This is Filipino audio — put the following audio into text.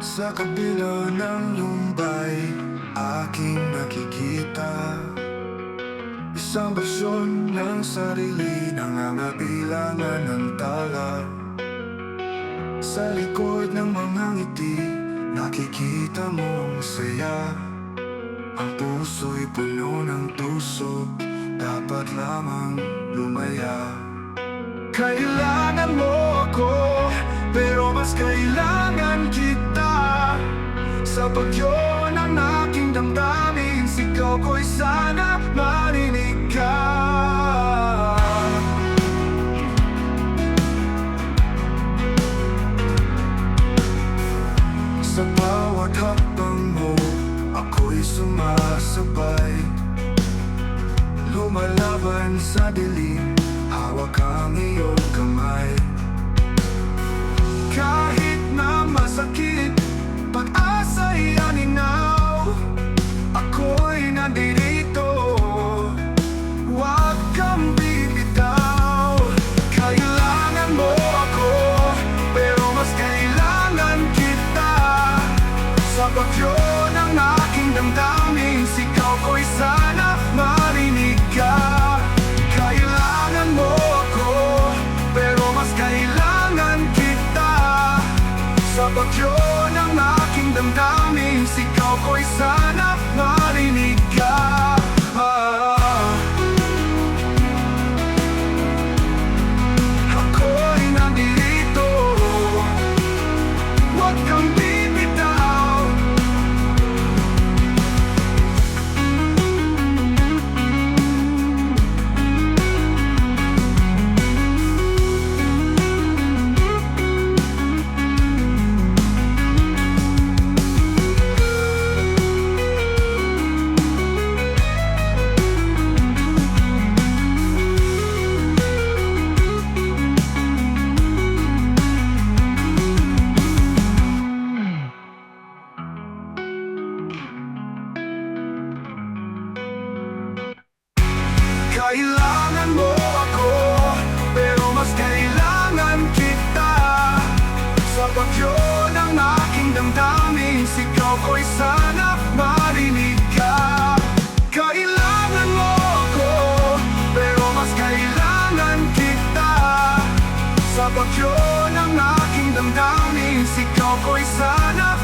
Sa kabila ng lumbay Aking nakikita. Isang bersyon ng sarili Nangangabilangan ng tala. Sa likod ng mga ngiti Nakikita mo ang saya. Ang puso'y puno ng tusok Dapat lamang lumaya. Kailangan mo ako Pero mas kailangan kita Sa bagyo ng aking damdamin. Sigaw ko'y sana marinig ka. Sa bawat hakbang mo Ako'y sumasabay. Lumalaban sa dilim Hawak ang iyong kamay Sa bagyo ng aking damdamin. Sigaw ko'y sana marinig ka. Kailangan mo ako Pero mas kailangan kita. Sa bagyo ng aking damdamin. Sigaw ko'y sana marinig damdamin Sigaw ko'y sana marinig ka. Kailangan mo ako Pero mas kailangan kita. Sa bagyo ng aking damdamin Sigaw ko'y sana